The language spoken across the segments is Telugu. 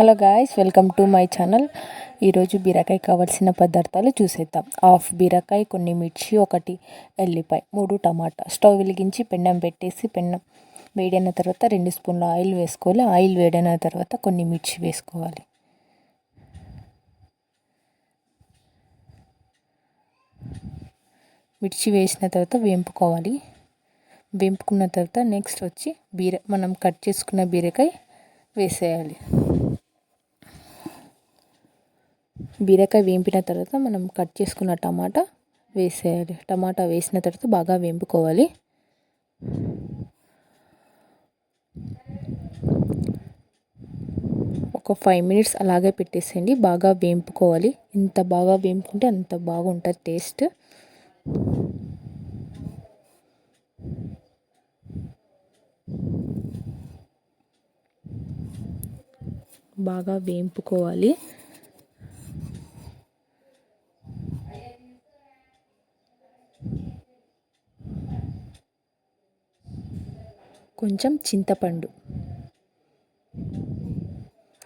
Hello guys welcome to my channel. ఈరోజు బీరకాయ కావాల్సిన పదార్థాలు చూసేద్దాం. హాఫ్ బీరకాయ కొన్ని మిర్చి ఒకటి ఎల్లిపాయ మూడు టమాటా. స్టవ్ వెలిగించి పెండం పెట్టేసి పెండం వేడైన తర్వాత రెండు స్పూన్ల ఆయిల్ వేసుకోవాలి. ఆయిల్ వేడైన తర్వాత కొన్ని మిర్చి వేసుకోవాలి. మిర్చి వేసిన తర్వాత వేంపుకోవాలి. వేంపుకున్న తర్వాత నెక్స్ట్ వచ్చి బీర మనం కట్ చేసుకున్న బీరకాయ వేసేయాలి. బీరకాయ వేంపిన తర్వాత మనం కట్ చేసుకున్న టమాటా వేసేయాలి. టమాటా వేసిన తర్వాత బాగా వేంపుకోవాలి. ఒక ఫైవ్ మినిట్స్ అలాగే పెట్టేసేయండి. బాగా వేంపుకోవాలి. ఎంత బాగా వేంపుకుంటే అంత బాగుంటుంది టేస్ట్. బాగా వేంపుకోవాలి. కొంచెం చింతపండు.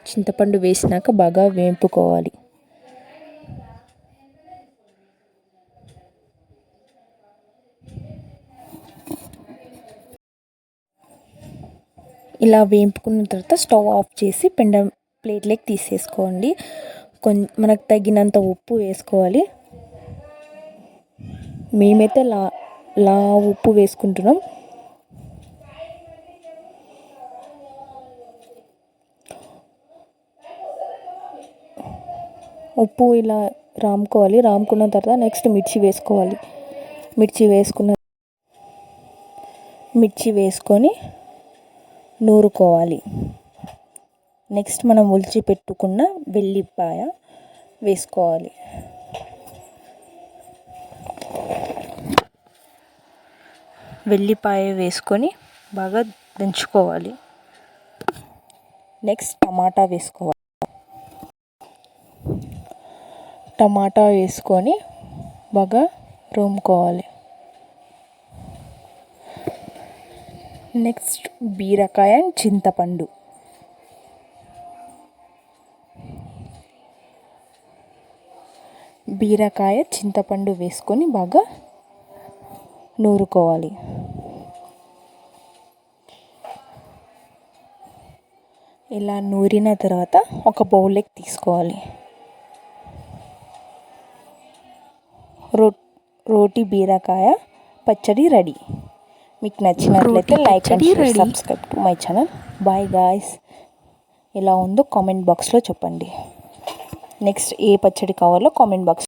చింతపండు వేసినాక బాగా వేపుకోవాలి. ఇలా వేపుకున్న తర్వాత స్టవ్ ఆఫ్ చేసి పెండ ప్లేట్లోకి తీసేసుకోండి. కొం మనకు తగినంత ఉప్పు వేసుకోవాలి. మేమైతే లా లా ఉప్పు వేసుకుంటున్నాం. ఉప్పు ఇలా రాముకోవాలి. రాముకున్న తర్వాత నెక్స్ట్ మిర్చి వేసుకోవాలి. మిర్చి వేసుకున్న మిర్చి వేసుకొని నూరుకోవాలి. నెక్స్ట్ మనం ఉల్చి పెట్టుకున్న వెల్లిపాయ వేసుకోవాలి. వెల్లిపాయ వేసుకొని బాగా దంచుకోవాలి. నెక్స్ట్ టమాటా వేసుకోవాలి. టమాటా వేసుకొని బాగా రుమ్ముకోవాలి నెక్స్ట్ బీరకాయ అండ్ చింతపండు. బీరకాయ చింతపండు వేసుకొని బాగా నూరుకోవాలి. ఇలా నూరిన తర్వాత ఒక బౌల్లోకి తీసుకోవాలి. రో రోటి బీరకాయ పచ్చడి రెడీ. మీకు నచ్చినట్లయితే like and subscribe to my channel. Bye guys. ఎలా ఉందో కామెంట్ బాక్స్లో చెప్పండి. నెక్స్ట్ ఏ పచ్చడి కావాలో కామెంట్ బాక్స్